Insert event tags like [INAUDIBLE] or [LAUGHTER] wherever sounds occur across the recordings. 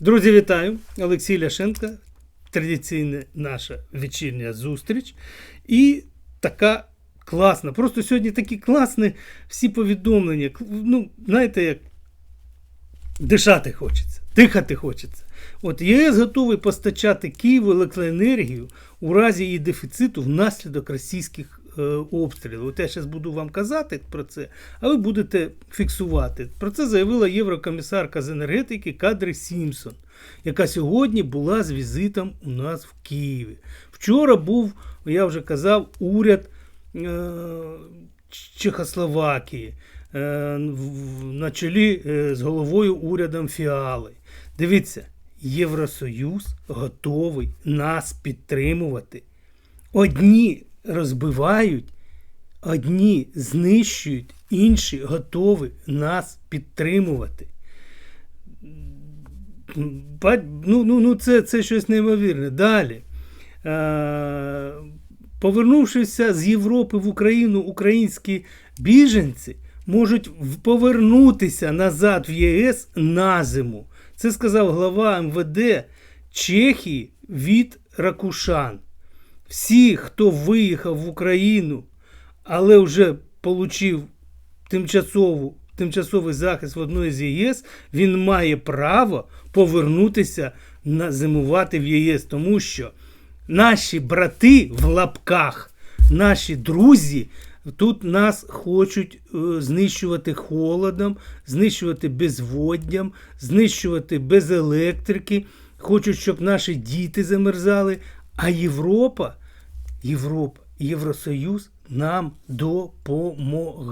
Друзі, вітаю! Олексій Ляшенко. Традиційна наша вечірня зустріч. І така класна. Просто сьогодні такі класні всі повідомлення. Ну, знаєте, як дишати хочеться, дихати хочеться. От ЄС готовий постачати Києву електроенергію у разі її дефіциту внаслідок російських е, обстрілів. От я зараз буду вам казати про це, а ви будете фіксувати. Про це заявила єврокомісарка з енергетики Кадрі Сімпсон, яка сьогодні була з візитом у нас в Києві. Вчора був, я вже казав, уряд е, Чехословакії е, на чолі з головою урядом Фіали. Дивіться, Євросоюз готовий нас підтримувати. Одні розбивають, одні знищують, інші готові нас підтримувати. Ну, ну, ну це, це щось неймовірне. Далі. Е, повернувшися з Європи в Україну, українські біженці можуть повернутися назад в ЄС на зиму. Це сказав глава МВД Чехії від Ракушан. Всі, хто виїхав в Україну, але вже отримав тимчасову, тимчасовий захист в одної з ЄС, він має право повернутися на зимувати в ЄС, тому що наші брати в лапках, наші друзі. Тут нас хочуть е, знищувати холодом, знищувати безводням, знищувати без електрики, хочуть, щоб наші діти замерзали. А Європа, Європа, Євросоюз нам допомагає.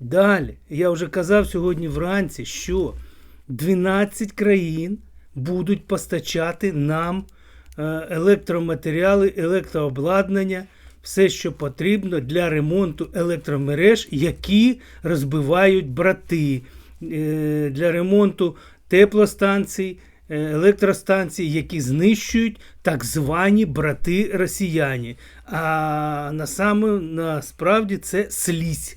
Далі, я вже казав сьогодні вранці, що 12 країн будуть постачати нам е, електроматеріали, електрообладнання, все, що потрібно для ремонту електромереж, які розбивають брати, е, для ремонту теплостанцій, електростанцій, які знищують так звані брати росіяни. А на саме насправді це слізь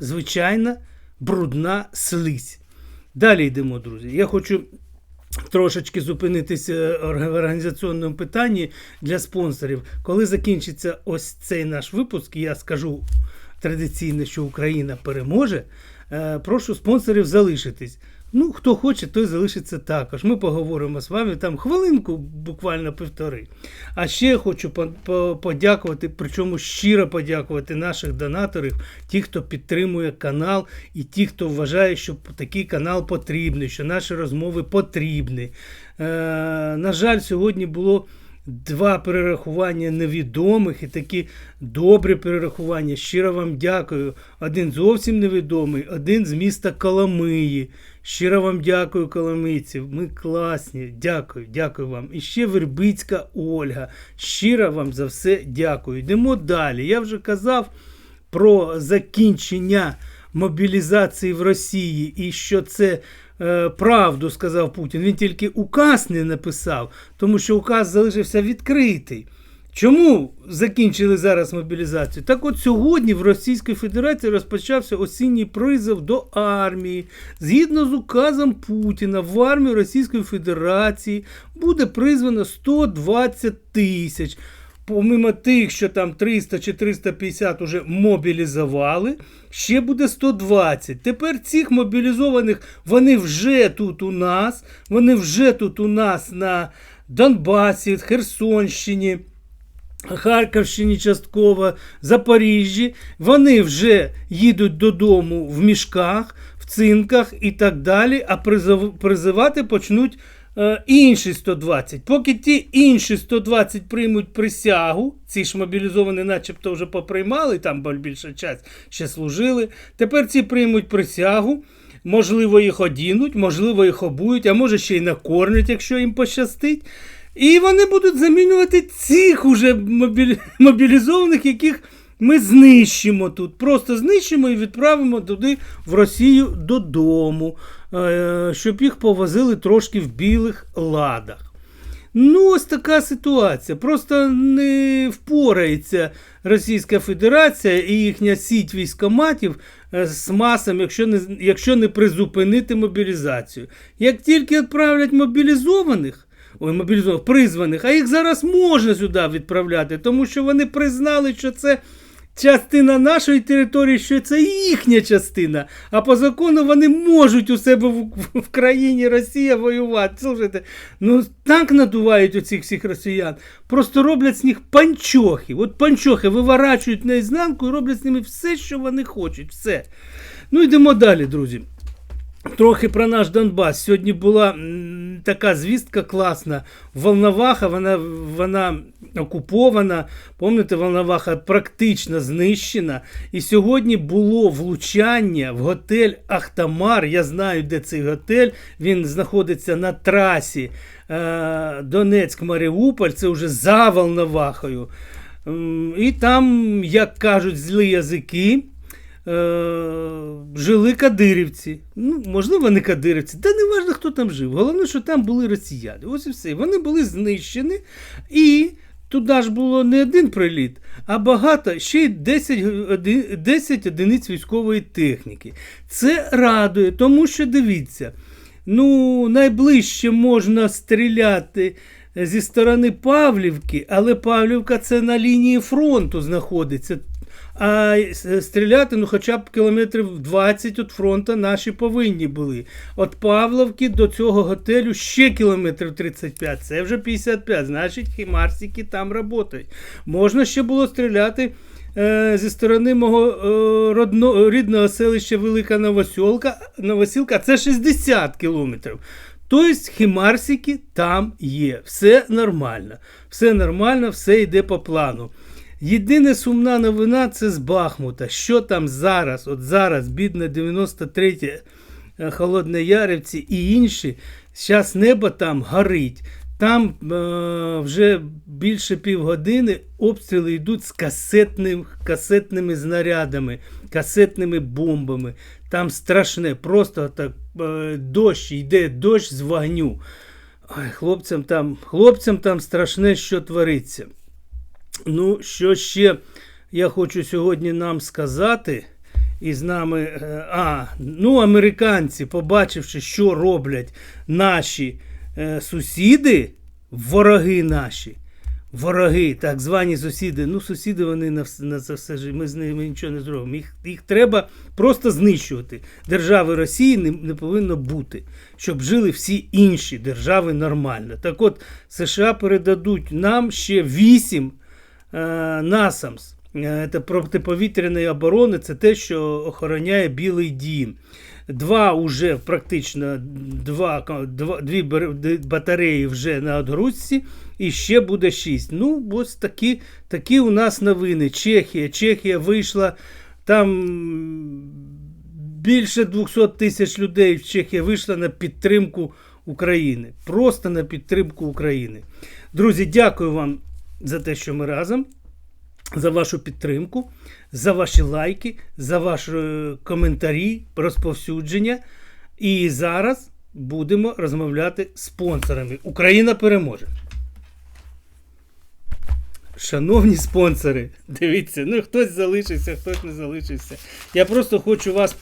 звичайна брудна слизь. Далі йдемо, друзі. Я хочу трошечки зупинитися в організаційному питанні для спонсорів. Коли закінчиться ось цей наш випуск, я скажу традиційно, що Україна переможе. е, Прошу спонсорів залишитись. Ну, хто хоче, той залишиться також. Ми поговоримо з вами там хвилинку, буквально півтори. А ще хочу по- по- подякувати, причому щиро подякувати наших донаторів, ті, хто підтримує канал, і ті, хто вважає, що такий канал потрібний, що наші розмови потрібні. Е, на жаль, сьогодні було. Два перерахування невідомих і такі добрі перерахування. Щиро вам дякую. Один зовсім невідомий, один з міста Коломиї. Щиро вам дякую, коломийці. Ми класні. Дякую, дякую вам. І ще Вербицька Ольга. Щиро вам за все дякую. Йдемо далі. Я вже казав про закінчення мобілізації в Росії і що це е, правду сказав Путін. Він тільки указ не написав, тому що указ залишився відкритий. Чому закінчили зараз мобілізацію? Так от сьогодні в Російській Федерації розпочався осінній призов до армії. Згідно з указом Путіна, в армію Російської Федерації буде призвано 120 тисяч. Помимо тих, що там 300 чи 350 уже мобілізували, ще буде 120. Тепер цих мобілізованих вони вже тут у нас, вони вже тут у нас на Донбасі, Херсонщині. Харківщині частково, Запоріжжі, вони вже їдуть додому в мішках, в цинках і так далі, а призивати почнуть інші 120. Поки ті інші 120 приймуть присягу, ці ж мобілізовані начебто вже поприймали, там більша часть ще служили, тепер ці приймуть присягу. Можливо, їх одінуть, можливо, їх обують, а може ще й накормлять, якщо їм пощастить. І вони будуть замінювати цих уже мобілі... мобілізованих, яких ми знищимо тут. Просто знищимо і відправимо туди в Росію додому, е, щоб їх повозили трошки в білих ладах. Ну, ось така ситуація. Просто не впорається Російська Федерація і їхня сіть військоматів е, з масами, якщо не, якщо не призупинити мобілізацію. Як тільки відправлять мобілізованих, ой, мобілізованих, призваних, а їх зараз можна сюди відправляти, тому що вони признали, що це частина нашої території, що це їхня частина. А по закону вони можуть у себе в, в країні Росія воювати. Слушайте, ну так надувають оцих всіх росіян. Просто роблять з них панчохи. От панчохи виворачують наізнанку і роблять з ними все, що вони хочуть. Все. Ну йдемо далі, друзі. Трохи про наш Донбас. Сьогодні була така звістка класна. Волноваха, вона, вона окупована. Пам'ятаєте, Волноваха практично знищена. І сьогодні було влучання в готель Ахтамар. Я знаю, де цей готель. Він знаходиться на трасі е, Донецьк-Маріуполь. Це вже за Волновахою. І там, як кажуть злі язики. Е, жили кадирівці. Ну, можливо, не кадирівці, та не важливо, хто там жив. Головне, що там були росіяни. Ось і все. Вони були знищені, і туди ж було не один приліт, а багато, ще й 10, 10 одиниць військової техніки. Це радує, тому що дивіться, ну, найближче можна стріляти. Зі сторони Павлівки, але Павлівка це на лінії фронту знаходиться. А стріляти, ну, хоча б кілометрів 20 від фронту наші повинні були. От Павловки до цього готелю ще кілометрів 35, це вже 55, значить хімарсики там працюють. Можна ще було стріляти е, зі сторони мого е, родно, рідного селища Велика Новосілка, Новосілка, це 60 кілометрів. Тобто хімарсики там є. Все нормально. Все нормально, все йде по плану. Єдине сумна новина це з Бахмута. Що там зараз, от зараз, бідне 93 е, Холодне Ярівці і інші, зараз небо там горить. Там е, вже більше півгодини обстріли йдуть з касетним, касетними знарядами, касетними бомбами. Там страшне, просто так е, дощ, йде дощ з вогню. Ой, хлопцям там, хлопцям там страшне, що твориться. Ну, що ще я хочу сьогодні нам сказати. І з нами, е, а, ну, американці, побачивши, що роблять наші е, сусіди, вороги наші, вороги, так звані сусіди. Ну, сусіди вони на, на це все ж, ми з ними нічого не зробимо. Їх, їх треба просто знищувати. Держави Росії не, не повинно бути, щоб жили всі інші держави нормально. Так от, США передадуть нам ще вісім насамс. Е, Це протиповітряної оборони, це те, що охороняє Білий Дім. Два уже практично два, два, дві батареї вже на отгрузці, і ще буде шість. Ну, ось такі, такі у нас новини. Чехія. Чехія вийшла там більше 200 тисяч людей в Чехії вийшла на підтримку України. Просто на підтримку України. Друзі, дякую вам за те, що ми разом за вашу підтримку, за ваші лайки, за ваші е, коментарі, розповсюдження. І зараз будемо розмовляти з спонсорами. Україна переможе. Шановні спонсори, дивіться, ну хтось залишився, хтось не залишився. Я просто хочу вас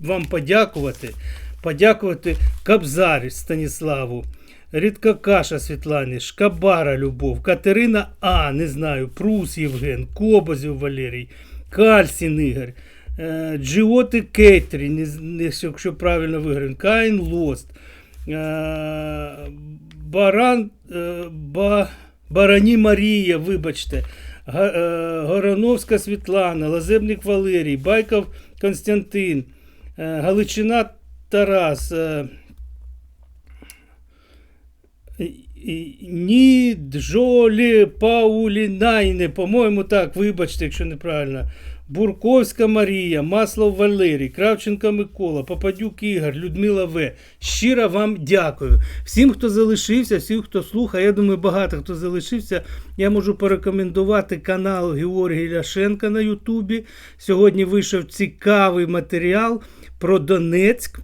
вам подякувати. Подякувати Кабзарі Станіславу, Рідкокаша Світлані, Шкабара Любов, Катерина А, не знаю, Прус Євген, Кобозів Валерій, Кальсін Ігор, е, Джіоти не, якщо правильно виграв, Каїн Лост, е, Баран, е, ба, Барані Марія, вибачте, Горановська Світлана, Лазебник Валерій, Байков Константин, Галичина Тарас, Ні, Джолі Паулінайне, по-моєму, так, вибачте, якщо неправильно. Бурковська Марія, Маслов Валерій, Кравченко Микола, Попадюк Ігор, Людмила В. Щиро вам дякую. Всім, хто залишився, всім, хто слухає, я думаю, багато хто залишився. Я можу порекомендувати канал Георгій Ляшенка на Ютубі. Сьогодні вийшов цікавий матеріал про Донецьк.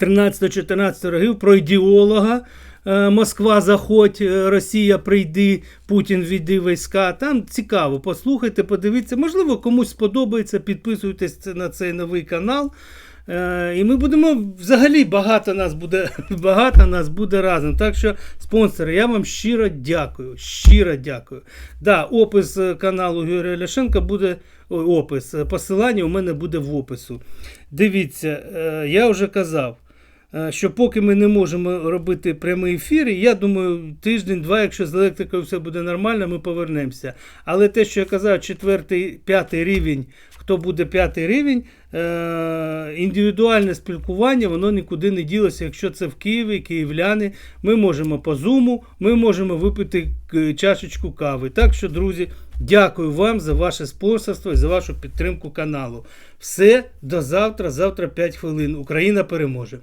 13-14 років про ідеолога. Е, Москва заходь, е, Росія прийди, Путін віди війська. Там цікаво, послухайте, подивіться. Можливо, комусь сподобається. Підписуйтесь на цей новий канал. Е, І ми будемо взагалі багато нас буде [LAUGHS] багато нас буде разом. Так що, спонсори, я вам щиро дякую. Щиро дякую. Да, опис каналу Юрія Ляшенка буде. Опис. Посилання у мене буде в опису. Дивіться, я вже казав. Е, Що поки ми не можемо робити прямі ефіри, я думаю, тиждень-два, якщо з електрикою все буде нормально, ми повернемося. Але те, що я казав, четвертий, п'ятий рівень, хто буде п'ятий рівень, е- індивідуальне спілкування, воно нікуди не ділося. Якщо це в Києві, київляни, ми можемо по зуму, ми можемо випити чашечку кави. Так що, друзі, дякую вам за ваше спонсорство і за вашу підтримку каналу. Все, до завтра. Завтра 5 хвилин. Україна переможе.